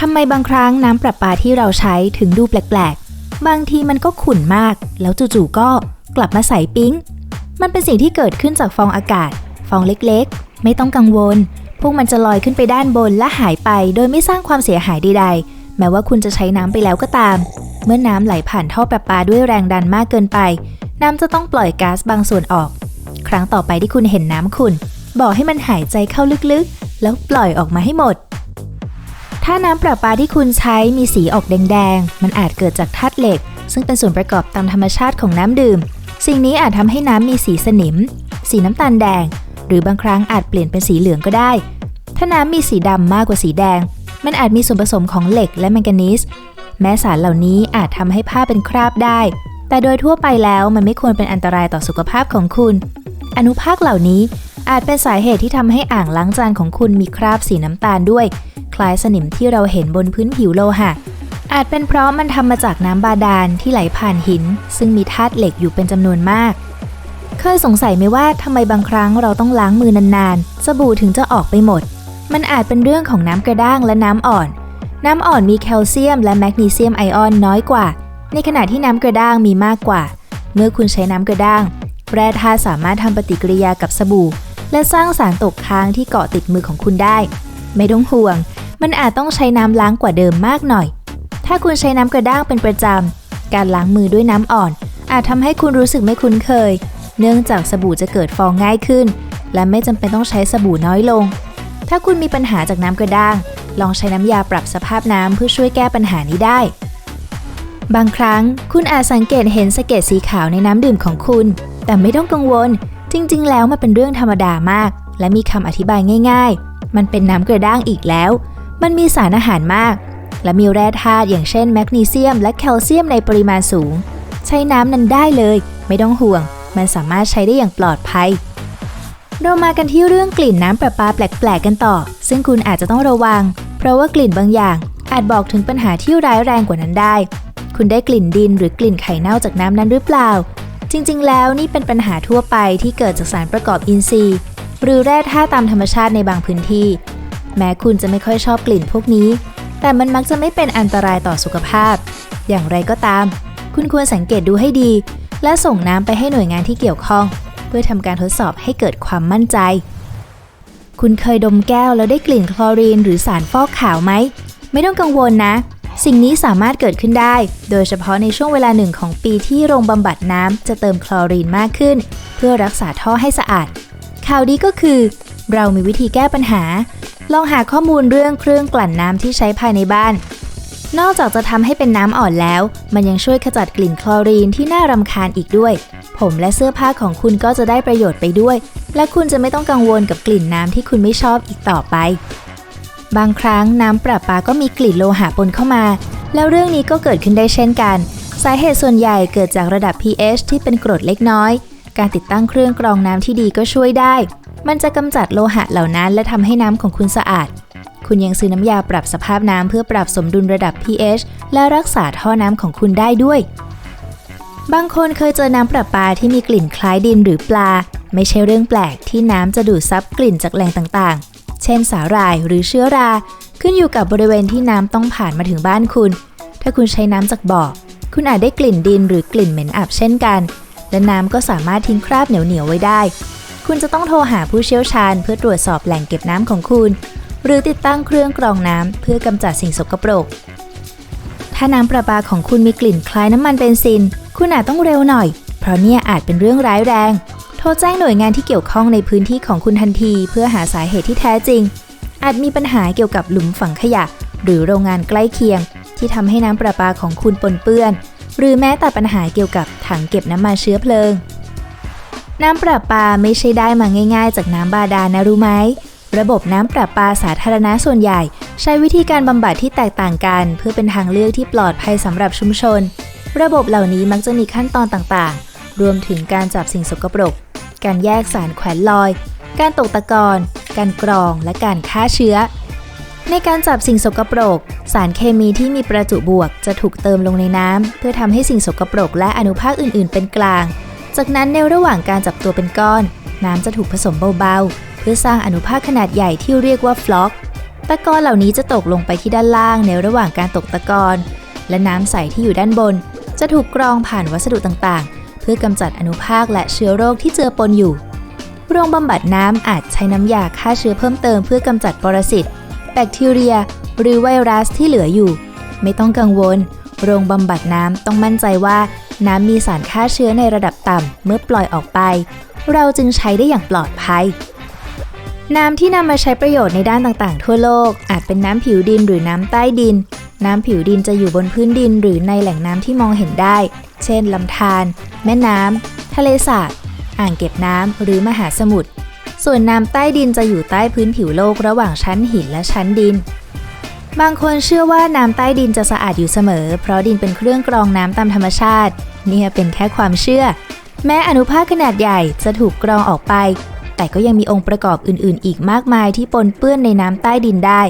ทำไมบางครั้งน้ำประปาที่เราใช้ถึงดูแปลกๆ บางทีมันก็ขุ่นมาก แล้วจู่ๆก็กลับมาใสปิ๊ง มันเป็นสิ่งที่เกิดขึ้นจากฟองอากาศ ฟองเล็กๆ ไม่ต้องกังวล พวกมันจะลอยขึ้นไปด้านบนและหายไป โดยไม่สร้างความเสียหายใดๆ แม้ว่าคุณจะใช้น้ำไปแล้วก็ตาม เมื่อน้ำไหลผ่านท่อประปาด้วยแรงดันมากเกินไป น้ำจะต้องปล่อยก๊าซบางส่วนออก ครั้งต่อไปที่คุณเห็นน้ำขุ่นบอกให้มันหายใจเข้าลึกๆ แล้วปล่อยออกมาให้หมด ถ้าน้ำประปาที่คุณใช้มีสีออกแดงๆ มันอาจเกิดจากธาตุเหล็ก ซึ่งเป็นส่วนประกอบตามธรรมชาติของน้ำดื่ม สิ่งนี้อาจทำให้น้ำมีสีสนิม สีน้ำตาลแดง หรือบางครั้งอาจเปลี่ยนเป็นสีเหลืองก็ได้ ถ้าน้ำมีสีดำมากกว่าสีแดง มันอาจมีส่วนผสมของเหล็กและแมงกานีสแม้สารเหล่านี้อาจทำให้ผ้าเป็นคราบได้ แต่โดยทั่วไปแล้วมันไม่ควรเป็นอันตรายต่อสุขภาพของคุณ อนุภาคเหล่านี้ อาจเป็นสาเหตุที่ทำให้อ่างล้างจานของคุณมีคราบสีน้ำตาลด้วย คล้ายสนิมที่เราเห็นบนพื้นผิวโลหะ อาจเป็นเพราะมันทำมาจากน้ำบาดาลที่ไหลผ่านหิน ซึ่งมีธาตุเหล็กอยู่เป็นจำนวนมาก เคยสงสัยไหมว่าทำไมบางครั้งเราต้องล้างมือนานๆ สบู่ถึงจะออกไปหมด มันอาจเป็นเรื่องของน้ำกระด้างและน้ำอ่อน น้ำอ่อนมีแคลเซียมและแมกนีเซียมไอออนน้อยกว่า ในขณะที่น้ำกระด้างมีมากกว่า เมื่อคุณใช้น้ำกระด้าง แร่ธาตุสามารถทำปฏิกิริยากับสบู่ และสร้างสารตกค้างที่เกาะติดมือของคุณได้ ไม่ต้องห่วง มันอาจต้องใช้น้ำล้างกว่าเดิมมากหน่อย ถ้าคุณใช้น้ำกระด้างเป็นประจำ การล้างมือด้วยน้ำอ่อน อาจทำให้คุณรู้สึกไม่คุ้นเคย เนื่องจากสบู่จะเกิดฟองง่ายขึ้น และไม่จำเป็นต้องใช้สบู่น้อยลง ถ้าคุณมีปัญหาจากน้ำกระด้าง ลองใช้น้ำยาปรับสภาพน้ำเพื่อช่วยแก้ปัญหานี้ได้บางครั้งคุณอาจสังเกตเห็นสะเก็ดสีขาวในน้ำดื่มของคุณ แต่ไม่ต้องกังวล จริงๆ แล้วมันเป็นเรื่องธรรมดามาก และมีคำอธิบายง่าย ๆ มันเป็นน้ำกระด้างอีกแล้ว มันมีสารอาหารมาก และมีแร่ธาตุอย่างเช่นแมกนีเซียม และแคลเซียมในปริมาณสูง ใช้น้ำนั้นได้เลย ไม่ต้องห่วง มันสามารถใช้ได้อย่างปลอดภัย เรามากันที่เรื่องกลิ่นน้ำประปาแปลกๆ กันต่อ ซึ่งคุณอาจจะต้องระวัง เพราะว่ากลิ่นบางอย่าง อาจบอกถึงปัญหาที่ร้ายแรงกว่านั้นได้ คุณได้กลิ่นดินหรือกลิ่นไข่เน่าจากน้ำนั้นหรือเปล่า ริงๆ แล้วนี่เป็นปัญหาทั่วไปที่เกิดจากสารประกอบอินทรีย์ หรือแร่ธาตุตามธรรมชาติในบางพื้นที่ แม้คุณจะไม่ค่อยชอบกลิ่นพวกนี้ แต่มันมักจะไม่เป็นอันตรายต่อสุขภาพ อย่างไรก็ตาม คุณควรสังเกตดูให้ดี และส่งน้ำไปให้หน่วยงานที่เกี่ยวข้อง เพื่อทำการทดสอบให้เกิดความมั่นใจ คุณเคยดมแก้วแล้วได้กลิ่นคลอรีน หรือสารฟอกขาวไหมไม่ต้องกังวลนะ สิ่งนี้สามารถเกิดขึ้นได้ โดยเฉพาะในช่วงเวลาหนึ่งของปีที่โรงบำบัดน้ำจะเติมคลอรีนมากขึ้น เพื่อรักษาท่อให้สะอาด ข่าวดีก็คือ เรามีวิธีแก้ปัญหา ลองหาข้อมูลเรื่องเครื่องกลั่นน้ำที่ใช้ภายในบ้าน นอกจากจะทำให้เป็นน้ำอ่อนแล้ว มันยังช่วยขจัดกลิ่นคลอรีนที่น่ารำคาญอีกด้วย ผมและเสื้อผ้าของคุณก็จะได้ประโยชน์ไปด้วย และคุณจะไม่ต้องกังวลกับกลิ่นน้ำที่คุณไม่ชอบอีกต่อไป บางครั้งน้ำประปาก็มีกลิ่นโลหะปนเข้ามา แล้วเรื่องนี้ก็เกิดขึ้นได้เช่นกัน สาเหตุส่วนใหญ่เกิดจากระดับ pH ที่เป็นกรดเล็กน้อย การติดตั้งเครื่องกรองน้ำที่ดีก็ช่วยได้ มันจะกำจัดโลหะเหล่านั้น และทำให้น้ำของคุณสะอาด คุณยังซื้อน้ำยาปรับสภาพน้ำเพื่อปรับสมดุลระดับ pH และรักษาท่อน้ำของคุณได้ด้วย บางคนเคยเจอน้ำประปาที่มีกลิ่นคล้ายดินหรือปลา ไม่ใช่เรื่องแปลกที่น้ำจะดูดซับกลิ่นจากแหล่งต่างๆ เช่นสาหร่ายหรือเชื้อรา ขึ้นอยู่กับบริเวณที่น้ำต้องผ่านมาถึงบ้านคุณ ถ้าคุณใช้น้ำจากบ่อ คุณอาจได้กลิ่นดินหรือกลิ่นเหม็นอับเช่นกัน และน้ำก็สามารถทิ้งคราบเหนียวๆไว้ได้ คุณจะต้องโทรหาผู้เชี่ยวชาญ เพื่อตรวจสอบแหล่งเก็บน้ำของคุณ หรือติดตั้งเครื่องกรองน้ำเพื่อกำจัดสิ่งสกปรก ถ้าน้ำประปาของคุณมีกลิ่นคล้ายน้ำมันเบนซิน คุณอาจต้องเร็วหน่อย เพราะเนี่ยอาจเป็นเรื่องร้ายแรง โทรแจ้งหน่วยงานที่เกี่ยวข้องในพื้นที่ของคุณทันที เพื่อหาสาเหตุที่แท้จริง อาจมีปัญหาเกี่ยวกับหลุมฝังขยะ หรือโรงงานใกล้เคียง ที่ทำให้น้ำประปาของคุณปนเปื้อน หรือแม้แต่ปัญหาเกี่ยวกับถังเก็บน้ำมันเชื้อเพลิง น้ำประปาไม่ใช่ได้มาง่ายๆ จากน้ำบาดาลนะรู้ไหมระบบน้ำประปาสาธารณะส่วนใหญ่ ใช้วิธีการบำบัดที่แตกต่างกัน เพื่อเป็นทางเลือกที่ปลอดภัยสำหรับชุมชน ระบบเหล่านี้มักจะมีขั้นตอนต่างๆ รวมถึงการจับสิ่งสกปรก การแยกสารแขวนลอย การตกตะกอนการกรองและการฆ่าเชื้อ ในการจับสิ่งสกปรก สารเคมีที่มีประจุบวกจะถูกเติมลงในน้ำเพื่อทำให้สิ่งสกปรกและอนุภาคอื่น ๆ เป็นกลาง จากนั้นในระหว่างการจับตัวเป็นก้อน น้ำจะถูกผสมเบา ๆ เพื่อสร้างอนุภาคขนาดใหญ่ที่เรียกว่าฟล็อกตะกอนเหล่านี้จะตกลงไปที่ด้านล่างในระหว่างการตกตะกอน และน้ำใสที่อยู่ด้านบน จะถูกกรองผ่านวัสดุต่างๆ พื่อกำจัดอนุภาคและเชื้อโรคที่เจือปนอยู่ โรงบำบัดน้ำอาจใช้น้ำยาฆ่าเชื้อเพิ่มเติมเพื่อกำจัดปรสิต แบคทีเรีย หรือไวรัสที่เหลืออยู่ ไม่ต้องกังวล โรงบำบัดน้ำต้องมั่นใจว่า น้ำมีสารฆ่าเชื้อในระดับต่ำเมื่อปล่อยออกไป เราจึงใช้ได้อย่างปลอดภัยน้ำที่นำมาใช้ประโยชน์ในด้านต่างๆ ทั่วโลก อาจเป็นน้ำผิวดินหรือน้ำใต้ดิน น้ำผิวดินจะอยู่บนพื้นดินหรือในแหล่งน้ำที่มองเห็นได้ เช่นลำธาร แม่น้ำ ทะเลสาบ อ่างเก็บน้ำ หรือมหาสมุทร ส่วนน้ำใต้ดินจะอยู่ใต้พื้นผิวโลกระหว่างชั้นหินและชั้นดิน บางคนเชื่อว่าน้ำใต้ดินจะสะอาดอยู่เสมอ เพราะดินเป็นเครื่องกรองน้ำตามธรรมชาติ นี่เป็นแค่ความเชื่อ แม้อนุภาคขนาดใหญ่จะถูกกรองออกไป แต่ก็ยังมีองค์ประกอบอื่น ๆ อีกมากมายที่ปนเปื้อนในน้ำใต้ดินได้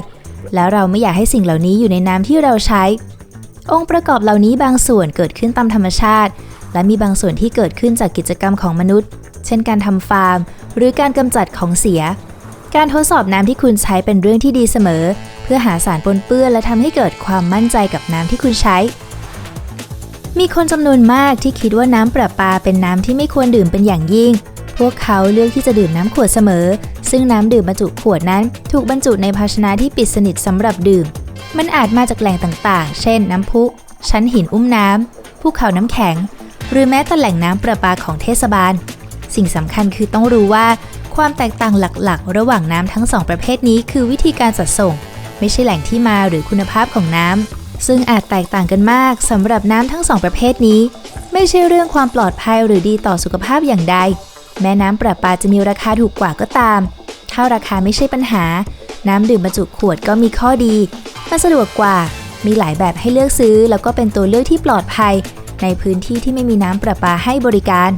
แล้วเราไม่อยากให้สิ่งเหล่านี้อยู่ในน้ำที่เราใช้ องค์ประกอบเหล่านี้บางส่วนเกิดขึ้นตามธรรมชาติ และมีบางส่วนที่เกิดขึ้นจากกิจกรรมของมนุษย์ เช่นการทำฟาร์ม หรือการกำจัดของเสีย การทดสอบน้ำที่คุณใช้เป็นเรื่องที่ดีเสมอ เพื่อหาสารปนเปื้อนและทำให้เกิดความมั่นใจกับน้ำที่คุณใช้มีคนจำนวนมากที่คิดว่าน้ำประปาเป็นน้ำที่ไม่ควรดื่มเป็นอย่างยิ่ง พวกเขาเลือกที่จะดื่มน้ำขวดเสมอ ซึ่งน้ำดื่มบรรจุขวดนั้นถูกบรรจุในภาชนะที่ปิดสนิทสำหรับดื่ม มันอาจมาจากแหล่งต่างๆ เช่น น้ำพุ ชั้นหินอุ้มน้ำภูเขาน้ำแข็ง หรือแม้แต่แหล่งน้ำประปาของเทศบาล สิ่งสำคัญคือต้องรู้ว่าความแตกต่างหลักๆ ระหว่างน้ำทั้งสองประเภทนี้คือวิธีการจัดส่ง ไม่ใช่แหล่งที่มาหรือคุณภาพของน้ำซึ่งอาจแตกต่างกันมากสำหรับน้ำทั้งสองประเภทนี้ ไม่ใช่เรื่องความปลอดภัยหรือดีต่อสุขภาพอย่างใดแม้น้ำประปาจะมีราคาถูกกว่าก็ตาม ถ้าราคาไม่ใช่ปัญหา น้ำดื่มบรรจุขวดก็มีข้อดีมันสะดวกกว่า มีหลายแบบให้เลือกซื้อ แล้วก็เป็นตัวเลือกที่ปลอดภัย ในพื้นที่ที่ไม่มีน้ำประปาให้บริการ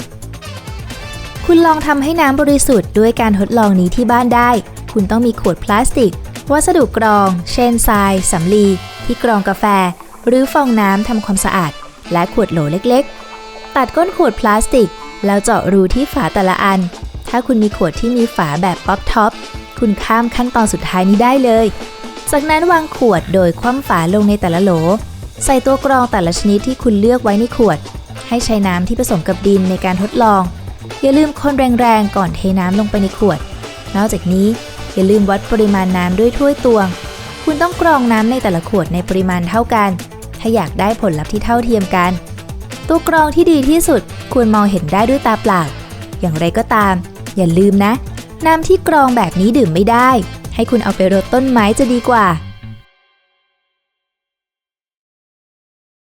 คุณลองทำให้น้ำบริสุทธิ์ด้วยการทดลองนี้ที่บ้านได้ คุณต้องมีขวดพลาสติก วัสดุกรอง เช่นทรายสำลี ที่กรองกาแฟ หรือฟองน้ำทำความสะอาด และขวดโหลเล็กๆ ตัดก้นขวดพลาสติก แล้วเจาะรูที่ฝาแต่ละอัน ถ้าคุณมีขวดที่มีฝาแบบป๊อปท็อป คุณข้ามขั้นตอนสุดท้ายนี้ได้เลย จากนั้นวางขวดโดยคว่ำฝาลงในแต่ละโหล ใส่ตัวกรองแต่ละชนิดที่คุณเลือกไว้ในขวด ให้ใช้น้ำที่ผสมกับดินในการทดลอง อย่าลืมคนแรงๆก่อนเทน้ำลงไปในขวด นอกจากนี้อย่าลืมวัดปริมาณน้ำด้วยถ้วยตวง คุณต้องกรองน้ำในแต่ละขวดในปริมาณเท่ากัน ถ้าอยากได้ผลลัพธ์ที่เท่าเทียมกัน ตัวกรองที่ดีที่สุดควรมองเห็นได้ด้วยตาเปล่าอย่างไรก็ตาม อย่าลืมนะ น้ำที่กรองแบบนี้ดื่มไม่ได้ ให้คุณเอาไปรดต้นไม้จะดีกว่า